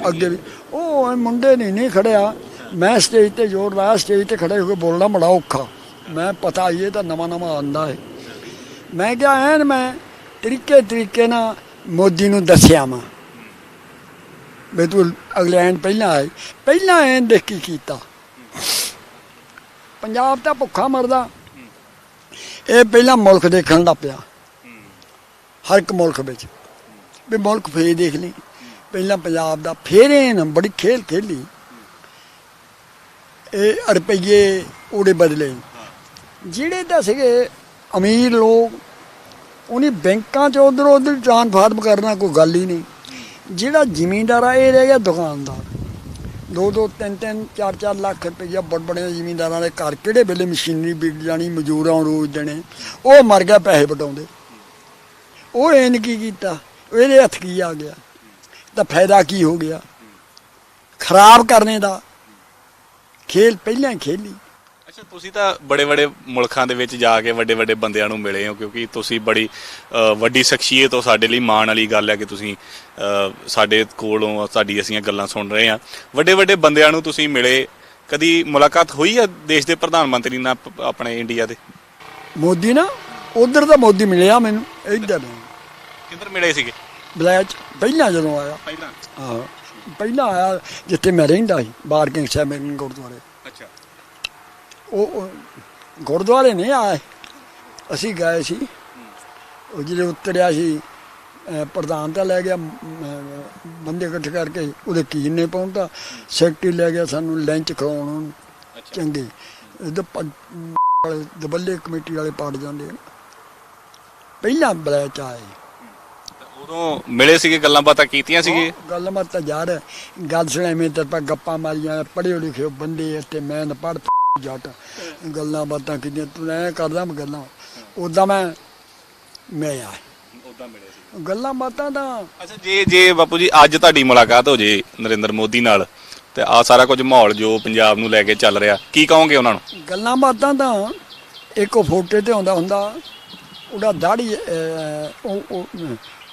ਅੱਗੇ ਵੀ, ਉਹ ਮੁੰਡੇ ਨਹੀਂ ਨਹੀਂ ਖੜਿਆ। ਮੈਂ ਸਟੇਜ ਤੇ ਜ਼ੋਰ ਲਾਇਆ, ਸਟੇਜ ਤੇ ਖੜੇ ਹੋ ਕੇ ਬੋਲਣਾ ਬੜਾ ਔਖਾ। ਮੈਂ ਪਤਾ ਇਹ ਤਾਂ ਨਵਾਂ ਨਵਾਂ ਆਂਦਾ ਹੈ ਮੈਂ ਕਿਹਾ, ਐਨ ਮੈਂ ਤਰੀਕੇ ਤਰੀਕੇ ਨਾਲ ਮੋਦੀ ਨੂੰ ਦੱਸਿਆ ਮੈਂ। ਵੀ ਤੂੰ ਇੰਗਲੈਂਡ ਪਹਿਲਾਂ ਆਏ ਪਹਿਲਾਂ ਐਨ ਦੇਖ ਕੀ ਕੀਤਾ। ਪੰਜਾਬ ਤਾਂ ਭੁੱਖਾ ਮਰਦਾ। ਇਹ ਪਹਿਲਾਂ ਮੁਲਕ ਦੇਖਣ ਦਾ ਪਿਆ। ਹਰ ਇੱਕ ਮੁਲਕ ਵਿੱਚ। ਵੀ ਮੁਲਕ ਫੇਰ ਦੇਖ ਲਈ। ਪਹਿਲਾਂ ਪੰਜਾਬ ਦਾ ਫੇਰ ਇਹਨ ਬੜੀ ਖੇਲ ਖੇਲੀ। ਇਹ ਰੁਪਈਏ ਉਹਦੇ ਬਦਲੇ। ਜਿਹੜੇ ਤਾਂ ਸੀਗੇ ਅਮੀਰ ਲੋਕ, ਉਹਨੇ ਬੈਂਕਾਂ 'ਚ ਉਧਰ ਉਧਰ ਟ੍ਰਾਂਸਫਾਰਮ ਕਰਨਾ ਕੋਈ ਗੱਲ ਹੀ ਨਹੀਂ। ਜਿਹੜਾ ਜ਼ਿਮੀਂਦਾਰ ਆ, ਇਹ ਰਹਿ ਗਿਆ ਦੁਕਾਨਦਾਰ। ਦੋ ਦੋ, ਤਿੰਨ ਤਿੰਨ, ਚਾਰ ਚਾਰ ਲੱਖ ਰੁਪਈਆ ਬੜ ਬੜੇ ਜ਼ਿਮੀਂਦਾਰਾਂ ਦੇ ਘਰ। ਕਿਹੜੇ ਵੇਲੇ ਮਸ਼ੀਨਰੀ ਵਿਕ ਜਾਣੀ, ਮਜ਼ਦੂਰਾਂ ਨੂੰ ਰੋਜ਼ ਦੇਣੇ। ਉਹ ਮਰ ਗਿਆ ਪੈਸੇ ਵਟਾਉਂਦੇ। ਉਹ ਇਹਨ ਕੀ ਕੀਤਾ? ਇਹਦੇ ਹੱਥ ਕੀ ਆ ਗਿਆ? ਤਾਂ ਫਾਇਦਾ ਕੀ ਹੋ ਗਿਆ? ਖਰਾਬ ਕਰਨੇ ਦਾ ਖੇਲ ਪਹਿਲਾਂ ਖੇਲੀ। ਅੱਛਾ ਤੁਸੀਂ ਤਾਂ ਬੜੇ ਬੜੇ ਮੁਲਕਾਂ ਦੇ ਵਿੱਚ ਜਾ ਕੇ ਵੱਡੇ ਵੱਡੇ ਬੰਦਿਆਂ ਨੂੰ ਮਿਲੇ ਹੋ ਕਿਉਂਕਿ ਤੁਸੀਂ ਬੜੀ ਵੱਡੀ ਸ਼ਖਸੀਅਤ ਹੋ ਸਾਡੇ ਲਈ ਮਾਣ ਵਾਲੀ ਗੱਲ ਹੈ ਕਿ ਤੁਸੀਂ ਸਾਡੇ ਕੋਲੋਂ ਸਾਡੀ ਅਸੀਂ ਗੱਲਾਂ ਸੁਣ ਰਹੇ ਹਾਂ। ਵੱਡੇ ਵੱਡੇ ਬੰਦਿਆਂ ਨੂੰ ਤੁਸੀਂ ਮਿਲੇ ਕਦੀ ਮੁਲਾਕਾਤ ਹੋਈ ਹੈ ਦੇਸ਼ ਦੇ ਪ੍ਰਧਾਨ ਮੰਤਰੀ ਨਾਲ ਆਪਣੇ ਇੰਡੀਆ ਦੇ? ਮੋਦੀ ਨਾ ਉਧਰ ਤਾਂ ਮੋਦੀ ਮਿਲਿਆ ਮੈਨੂੰ ਇੱਧਰ। ਕਿੱਧਰ ਮਿਲੇ ਸੀਗੇ? ਬਲੈਚ ਪਹਿਲਾਂ ਜਦੋਂ ਆਇਆ। ਪਹਿਲਾਂ? ਹਾਂ। ਪਹਿਲਾਂ ਆਇਆ ਜਿੱਥੇ ਮੈਂ ਰਹਿੰਦਾ ਸੀ ਬਾਰਕਿੰਗ ਸਾਹਿਬ ਗੁਰਦੁਆਰੇ। ਅੱਛਾ। ਉਹ ਗੁਰਦੁਆਰੇ ਨਹੀਂ ਆਏ ਅਸੀਂ ਗਏ ਸੀ। ਉਹ ਜਿਹੜੇ ਉਤਰਿਆ ਸੀ ਪ੍ਰਧਾਨ ਤਾਂ ਲੈ ਗਿਆ ਬੰਦੇ ਇਕੱਠੇ ਕਰਕੇ ਉਹਦੇ ਕੀਨ ਨੇ ਪਹੁੰਚਦਾ ਸੈਕਟਰੀ ਲੈ ਗਿਆ ਸਾਨੂੰ ਲੰਚ ਖਵਾਉਣ ਅੱਛਾ। ਚੰਗੇ। ਦਬੱਲੇ ਕਮੇਟੀ ਵਾਲੇ ਪਾੜ ਜਾਂਦੇ ਪਹਿਲਾਂ ਬਲੈਚ ਆਏ ਉਦੋਂ ਮਿਲੇ ਸੀਗੇ ਗੱਲਾਂ ਬਾਤਾਂ ਕੀਤੀਆਂ ਸੀਗੇ ਗੱਲ ਮਤ ਤਾਂ ਯਾਰ ਗੱਲ ਸੁਣੇ ਮੈਂ ਤੇ ਗੱਪਾਂ ਮਾਰੀਆਂ ਪੜ੍ਹੇ ਲਿਖੇ ਬੰਦੇ ਤੇ ਮੈਂ ਨਾ ਪੜ੍ਹ ਜੱਟ। ਗੱਲਾਂ ਬਾਤਾਂ ਕਿੰਨੀਆਂ ਤੂੰ ਐ ਕਰਦਾ ਮੈਂ ਗੱਲਾਂ। ਉਦਾਂ ਮੈਂ ਮੈਂ ਆ ਉਦਾਂ ਮਿਲੇ ਸੀ। ਗੱਲਾਂ ਬਾਤਾਂ ਤਾਂ ਅੱਛਾ ਜੇ ਜੇ ਬਾਪੂ ਜੀ ਅੱਜ ਤੁਹਾਡੀ ਮੁਲਾਕਾਤ ਹੋ ਜੇ ਨਰਿੰਦਰ ਮੋਦੀ ਨਾਲ ਤੇ ਆ ਸਾਰਾ ਕੁਝ ਮਾਹੌਲ ਜੋ ਪੰਜਾਬ ਨੂੰ ਲੈ ਕੇ ਚੱਲ ਰਿਹਾ ਕੀ ਕਹੋਗੇ ਉਹਨਾਂ ਨੂੰ? ਗੱਲਾਂ ਬਾਤਾਂ ਤਾਂ ਇੱਕ ਫੋਟੇ ਤੇ ਆਉਂਦਾ ਹੁੰਦਾ ਉਹਦਾ ਦਾੜੀ ਉਹ-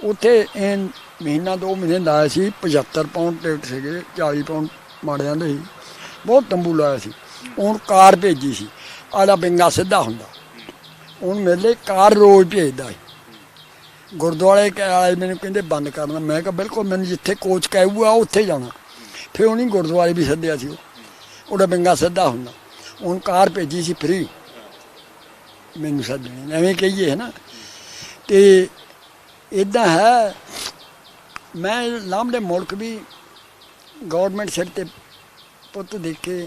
ਉੱਥੇ ਇਹ ਮਹੀਨਾ ਦੋ ਮਹੀਨੇ ਲਾਇਆ ਸੀ 75 ਪਾਉਂਡ ਟਿਕਟ ਸੀਗੇ 40 ਪਾਉਂਡ ਮਾੜੇ ਜਾਂਦੇ ਸੀ। ਬਹੁਤ ਤੰਬੂ ਲਾਇਆ ਸੀ। ਹੁਣ ਕਾਰ ਭੇਜੀ ਸੀ। ਆਲਾ ਬਿੰਗਾ ਸਿੱਧਾ ਹੁੰਦਾ। ਹੁਣ ਮੇਲੇ ਕਾਰ ਰੋਜ਼ ਭੇਜਦਾ ਸੀ। ਗੁਰਦੁਆਰੇ ਕ- ਵਾਲੇ ਮੈਨੂੰ ਕਹਿੰਦੇ, ਬੰਦ ਕਰਨਾ ਮੈਂ ਕਿਹਾ, ਬਿਲਕੁਲ, ਮੈਨੂੰ ਜਿੱਥੇ ਕੋਚ ਕਹੂਗਾ, ਉੱਥੇ ਜਾਣਾ। ਫਿਰ ਉਹਨੇ ਗੁਰਦੁਆਰੇ ਵੀ ਸੱਦਿਆ ਸੀ ਉਹ। ਉਹਦਾ ਬਿੰਗਾ ਸਿੱਧਾ ਹੁੰਦਾ। ਹੁਣ ਕਾਰ ਭੇਜੀ ਸੀ ਫਰੀ ਮੈਨੂੰ ਸੱਦਣੀ ਐਵੇਂ ਕਹੀਏ ਹੈ ਨਾ ਤੇ ਇਦਾਂ ਹੈ, ਮੈਂ ਲਾਂਬੜੇ ਮੁਲਕ ਵੀ ਗਵਰਨਮੈਂਟ ਸਿਰ ਤੇ ਪੁੱਤ ਦੇ ਕੇ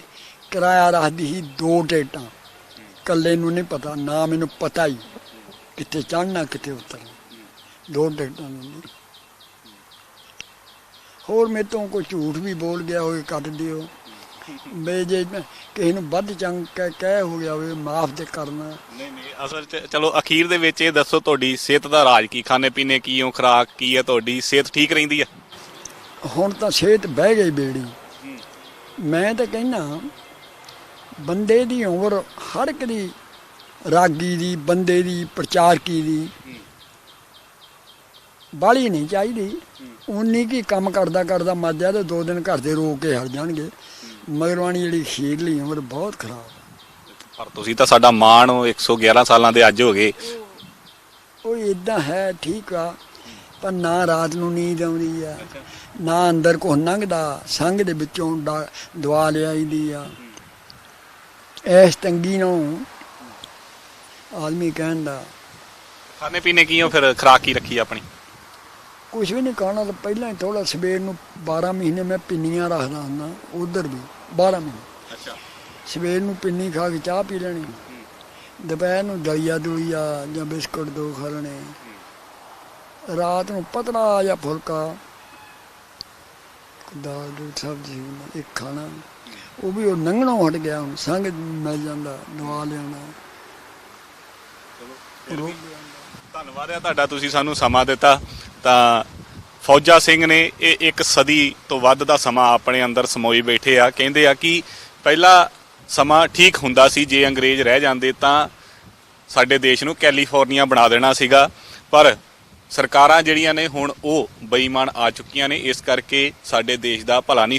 ਕਿਰਾਇਆ ਰੱਖਦੀ ਸੀ ਦੋ ਟਿਕਟਾਂ। ਕੱਲੇ ਨੂੰ ਨਹੀਂ ਪਤਾ, ਨਾ ਮੈਨੂੰ ਪਤਾ ਹੀ ਕਿੱਥੇ ਚੜ੍ਹਨਾ, ਕਿੱਥੇ ਉਤਰਨਾ। ਦੋ ਟਿਕਟਾਂ ਦਿੰਦੀ ਹੋਰ ਮੇਰੇ ਤੋਂ ਕੋਈ ਝੂਠ ਵੀ ਬੋਲ ਗਿਆ ਹੋਵੇ, ਕੱਟ ਦਿਓ। ਮੈਂ ਜੇ ਮੈਂ ਕਿਸੇ ਨੂੰ ਵੱਧ ਚੰਗ ਕਹਿ ਕਹਿ ਹੋ ਗਿਆ ਹੋਵੇ ਮਾਫ ਤੇ ਕਰਨਾ। ਨਹੀਂ ਨਹੀਂ ਅਸਲ ਚ ਚਲੋ ਅਖੀਰ ਦੇ ਵਿੱਚ ਇਹ ਦੱਸੋ ਤੁਹਾਡੀ ਸਿਹਤ ਦਾ ਰਾਜ ਕੀ? ਖਾਣੇ ਪੀਣੇ ਕੀ ਹੋ ਖੁਰਾਕ ਕੀ ਹੈ ਤੁਹਾਡੀ? ਸਿਹਤ ਠੀਕ ਰਹਿੰਦੀ ਹੈ ਹੁਣ ਤਾਂ ਸਿਹਤ ਬਹਿ ਗਈ ਬੇੜੀ। ਮੈਂ ਤਾਂ ਕਹਿਣਾ ਬੰਦੇ ਦੀ ਉਮਰ ਹਰ ਇੱਕ ਦੀ ਰਾਗੀ ਦੀ ਬੰਦੇ ਦੀ ਪ੍ਰਚਾਰਕੀ ਦੀ ਬਾਲੀ ਨਹੀਂ ਚਾਹੀਦੀ। ਉਨੀ ਕੀ ਕੰਮ ਕਰਦਾ ਕਰਦਾ ਜਾ ਤੇ ਦੋ ਦਿਨ ਘਰ ਦੇ ਰੋ ਕੇ ਹਟ ਜਾਣਗੇ। ਮਗਰਵਾਣੀ ਜਿਹੜੀ ਖੀਰਲੀ ਉਮਰ ਬਹੁਤ ਖਰਾਬ ਹੈ। ਪਰ ਤੁਸੀਂ ਤਾਂ ਸਾਡਾ ਮਾਣ ਹੋ 111 ਸਾਲਾਂ ਦੇ ਅੱਜ ਹੋ ਗਏ। ਉਹ ਇਦਾਂ ਹੈ ਠੀਕ ਆ ਪਰ ਨਾ ਰਾਤ ਨੂੰ ਨੀਂਦ ਆਉਂਦੀ ਆ ਨਾ ਅੰਦਰ ਕੋ ਲੰਘਦਾ ਸੰਗ ਦੇ ਵਿੱਚੋਂ ਡਾ- ਦਵਾ ਲਿਆਈਦੀ ਆ। ਐਸ ਤੰਗੀ ਨੂੰ ਆਦਮੀ ਕਹਿੰਦਾ ਖਾਣੇ ਪੀਣੇ ਕੀ ਹੋ ਫਿਰ ਖੁਰਾਕ ਕੀ ਰੱਖੀ ਆਪਣੀ? ਕੁਝ ਵੀ ਨਹੀਂ ਖਾਣਾ ਤਾਂ ਪਹਿਲਾਂ ਹੀ ਥੋੜਾ ਸਵੇਰ ਨੂੰ 12 ਮਹੀਨੇ ਮੈਂ ਪਿੰਨੀਆਂ ਰੱਖਦਾ ਹੁੰਦਾ ਉਧਰ ਵੀ 12 ਮਹੀਨੇ। ਅੱਛਾ। ਸਵੇਰ ਨੂੰ ਪਿੰਨੀ ਖਾ ਕੇ ਚਾਹ ਪੀ ਲੈਣੀ। ਦੁਪਹਿਰ ਨੂੰ ਦਲੀਆ ਦੁਲੀਆ ਜਾਂ ਬਿਸਕੁਟ ਦੋ ਖਾ ਲੈਣੇ। ਰਾਤ ਨੂੰ ਪਤਲਾ ਜਿਹਾ ਫੁਲਕਾ ਦਾਲ ਦੀ ਸਬਜ਼ੀ ਇੱਕ ਖਾਣਾ। ਉਹ ਵੀ ਉਹ ਨੰਗਣੋਂ ਹਟ ਗਿਆ ਹੁਣ ਸੰਗ ਮਿਲ ਜਾਂਦਾ ਦਵਾ ਲਿਆਉਣਾ। ਰੋਗ ਧੰਨਵਾਦ ਹੈ ਤੁਹਾਡਾ ਤੁਸੀਂ ਸਾਨੂੰ ਸਮਾਂ ਦਿੱਤਾ। ਤਾਂ ਫੌਜਾ ਸਿੰਘ ਨੇ ਇਹ ਇੱਕ ਸਦੀ ਤੋਂ ਵੱਧ ਦਾ ਸਮਾਂ ਆਪਣੇ ਅੰਦਰ ਸਮੋਈ ਬੈਠੇ ਆ। ਕਹਿੰਦੇ ਆ ਕਿ ਪਹਿਲਾ ਸਮਾਂ ਠੀਕ ਹੁੰਦਾ ਸੀ, ਜੇ ਅੰਗਰੇਜ਼ ਰਹਿ ਜਾਂਦੇ ਤਾਂ ਸਾਡੇ ਦੇਸ਼ ਨੂੰ ਕੈਲੀਫੋਰਨੀਆ ਬਣਾ ਦੇਣਾ ਸੀਗਾ। ਪਰ ਸਰਕਾਰਾਂ ਜਿਹੜੀਆਂ ਨੇ ਹੁਣ ਉਹ ਬੇਈਮਾਨ ਆ ਚੁੱਕੀਆਂ ਨੇ, ਇਸ ਕਰਕੇ ਸਾਡੇ ਦੇਸ਼ ਦਾ ਭਲਾ ਨਹੀਂ